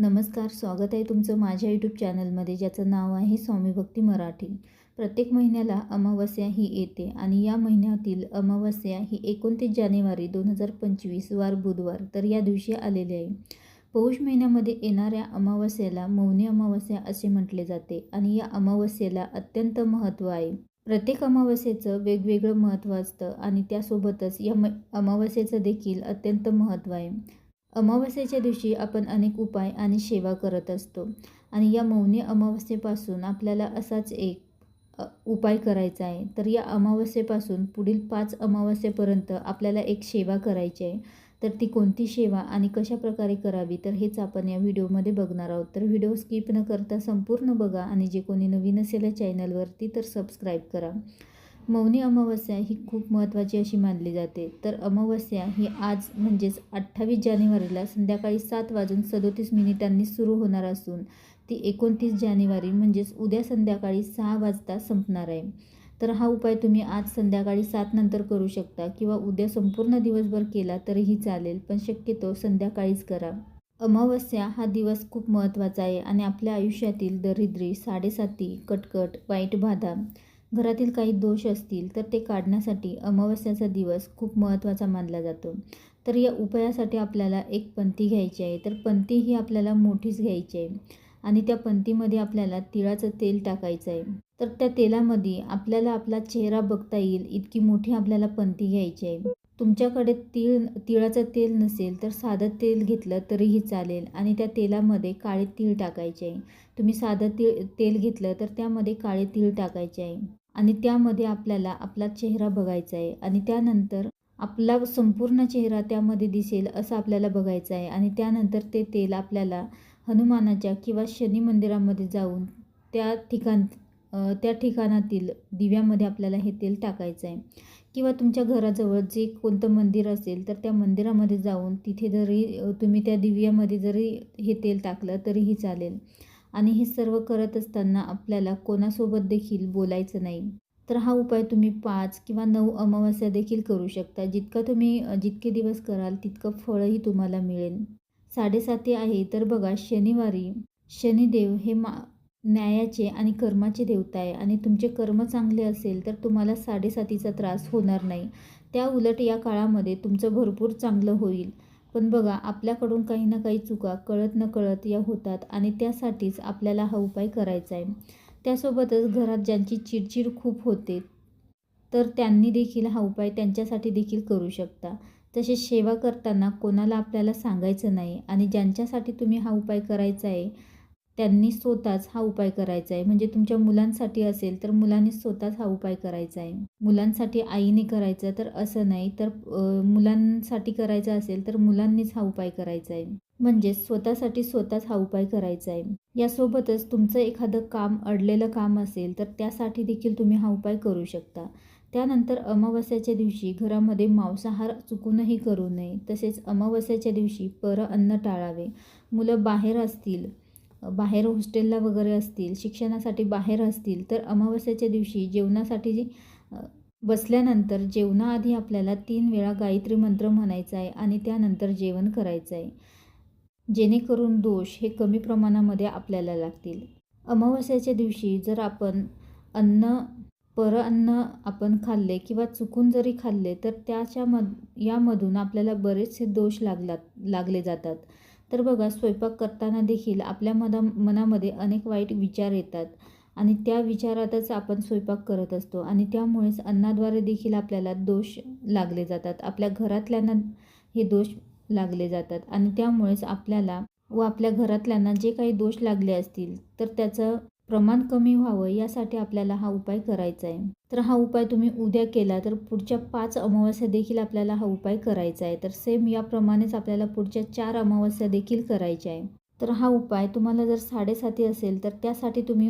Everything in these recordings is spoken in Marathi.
नमस्कार स्वागत आहे तुमचं माझ्या यूट्यूब चॅनलमध्ये ज्याचं नाव आहे स्वामी भक्ती मराठी. प्रत्येक महिन्याला अमावस्या ही येते आणि या महिन्यातील अमावस्या ही एकोणतीस जानेवारी दोन हजार पंचवीस वार बुधवार तर या दिवशी आलेले आहे. पौष महिन्यामध्ये येणाऱ्या अमावस्येला मौनी अमावस्या असे म्हटले जाते आणि या अमावस्येला अत्यंत महत्त्व आहे. प्रत्येक अमावस्येचं वेगवेगळं महत्त्व असतं आणि त्यासोबतच या म अमावस्येचं देखील अत्यंत महत्त्व आहे. अमावस्येच्या दिवशी आपण अनेक उपाय आणि सेवा करत असतो. आणि या मौनी अमावस्येपासून आपल्याला असाच एक उपाय करायचा आहे. तर या अमावस्येपासून पुढील पाच अमावस्येपर्यंत आपल्याला एक सेवा करायची आहे. तर ती कोणती सेवा आणि कशा प्रकारे करावी तर हेच आपण या व्हिडिओमध्ये बघणार आहोत. तर व्हिडिओ स्किप न करता संपूर्ण बघा आणि जे कोणी नवीन असेल या चॅनलवरती तर सबस्क्राईब करा. मौनी अमावस्या ही खूप महत्त्वाची अशी मानली जाते. तर अमावस्या ही आज म्हणजेच अठ्ठावीस जानेवारीला संध्याकाळी सात वाजून सदोतीस मिनिटांनी सुरू होणार असून ती एकोणतीस जानेवारी म्हणजेच उद्या संध्याकाळी सहा वाजता संपणार आहे. तर हा उपाय तुम्ही आज संध्याकाळी सात नंतर करू शकता किंवा उद्या संपूर्ण दिवसभर केला तरीही चालेल पण शक्यतो संध्याकाळीच करा. अमावस्या हा दिवस खूप महत्त्वाचा आहे आणि आपल्या आयुष्यातील दरिद्री साडेसाती कटकट वाईट बाधा घरातील काही दोष असतील तर ते काढण्यासाठी अमावस्याचा दिवस खूप महत्त्वाचा मानला जातो. तर या उपायासाठी आपल्याला एक पंथी घ्यायची आहे. तर पंथी ही आपल्याला मोठीच घ्यायची आहे. आणि त्या पंथीमध्ये आपल्याला तिळाचं तेल टाकायचं आहे. तर त्या तेलामध्ये आपल्याला आपला चेहरा बघता येईल इतकी मोठी आपल्याला पंथी घ्यायची आहे. तुमच्याकडे तीळ तिळाचं तेल नसेल तर साधं तेल घेतलं तरीही चालेल. आणि त्या तेलामध्ये काळे तीळ टाकायचे आहे. तुम्ही साधं तीळ तेल घेतलं तर त्यामध्ये काळे तीळ टाकायचे आहे. आणि त्यामध्ये आपल्याला आपला चेहरा बघायचा आहे आणि त्यानंतर आपला संपूर्ण चेहरा त्यामध्ये दिसेल असं आपल्याला बघायचं आहे. आणि त्यानंतर ते तेल आपल्याला हनुमानाच्या किंवा शनी मंदिरामध्ये जाऊन त्या ठिकाण त्या ठिकाणातील दिव्यामध्ये आपल्याला हे तेल टाकायचं आहे. किंवा तुमच्या घराजवळ जे कोणतं मंदिर असेल तर त्या मंदिरामध्ये जाऊन तिथे जरी तुम्ही त्या दिव्यामध्ये जरी हे तेल टाकलं तरीही चालेल. आणि हे सर्व करत असताना आपल्याला कोणासोबत देखील बोलायचं नाही. तर हा उपाय तुम्ही पाच किंवा नऊ अमावस्या देखील करू शकता. जितका तुम्ही जितके दिवस कराल तितकं फळही तुम्हाला मिळेल. साडेसाती आहे तर बघा शनिवारी शनिदेव हे मा न्यायाचे आणि कर्माचे देवता आहे आणि तुमचे कर्म चांगले असेल तर तुम्हाला साडेसातीचा त्रास होणार नाही. त्या उलट या काळामध्ये तुमचं भरपूर चांगलं होईल. पण बघा आपल्याकडून काही ना काही चुका कळत न कळत या होतात आणि त्यासाठीच आपल्याला हा उपाय करायचा आहे त्यासोबतच घरात ज्यांची चिडचिड खूप होते तर त्यांनी देखील हा उपाय त्यांच्यासाठी देखील करू शकता. तसेच सेवा करताना कोणाला आपल्याला सांगायचं नाही आणि ज्यांच्यासाठी तुम्ही हा उपाय करायचा आहे त्यांनी स्वतःच हा उपाय करायचा आहे. म्हणजे तुमच्या मुलांसाठी असेल तर मुलांनी स्वतःच हा उपाय करायचा आहे. मुलांसाठी आईने करायचं तर असं नाही. तर मुलांसाठी करायचं असेल तर मुलांनीच हा उपाय करायचा आहे. म्हणजे स्वतःसाठी स्वतःच हा उपाय करायचा आहे. यासोबतच तुमचं एखादं काम अडलेलं काम असेल तर त्यासाठी देखील तुम्ही हा उपाय करू शकता. त्यानंतर अमावस्याच्या दिवशी घरामध्ये मांसाहार चुकूनही करू नये. तसेच अमावस्याच्या दिवशी पर अन्न टाळावे. मुलं बाहेर असतील बाहेर हॉस्टेलला वगैरे असतील शिक्षणासाठी बाहेर असतील तर अमावस्याच्या दिवशी जेवणासाठी जी बसल्यानंतर जेवणाआधी आपल्याला तीन वेळा गायत्री मंत्र म्हणायचा आहे आणि त्यानंतर जेवण करायचं आहे. जेणेकरून दोष हे कमी प्रमाणामध्ये आपल्याला लागतील. अमावस्याच्या दिवशी जर आपण अन्न पर अन्न आपण खाल्ले किंवा चुकून जरी खाल्ले तर त्याच्या मध यामधून आपल्याला बरेचसे दोष लागलात लागले जातात. तर बघा स्वयंपाक करताना देखील आपल्या मना मनामध्ये अनेक वाईट विचार येतात. आणि त्या विचारातच आपण स्वयंपाक करत असतो. आणि त्यामुळेच अन्नाद्वारे देखील आपल्याला दोष लागले जातात. आपल्या घरातल्यांना हे दोष लागले जातात. आणि त्यामुळेच आपल्याला व आपल्या घरातल्यांना जे काही दोष लागले असतील तर त्याचं प्रमाण कमी व्हावं यासाठी आपल्याला हा उपाय करायचा आहे. तर हा उपाय तुम्ही उद्या केला तर पुढच्या पाच अमावस्या देखील आपल्याला हा उपाय करायचा आहे. तर सेम याप्रमाणेच आपल्याला पुढच्या चार अमावस्या देखील करायच्या आहे. तर हा उपाय तुम्हाला जर साडेसाती असेल तर त्यासाठी तुम्ही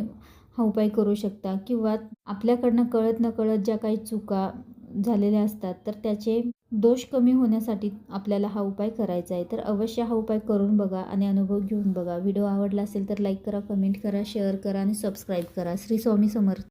हा उपाय करू शकता. किंवा आपल्याकडनं कळत न कळत ज्या काही चुका झालेल्या असतात तर त्याचे दोष कमी होण्यासाठी आपल्याला हा उपाय करायचा आहे. तर अवश्य हा उपाय करून बघा आणि अनुभव घेऊन बघा. व्हिडिओ आवडला असेल तर लाईक करा कमेंट करा शेअर करा आणि सबस्क्राईब करा. श्री स्वामी समर्थ.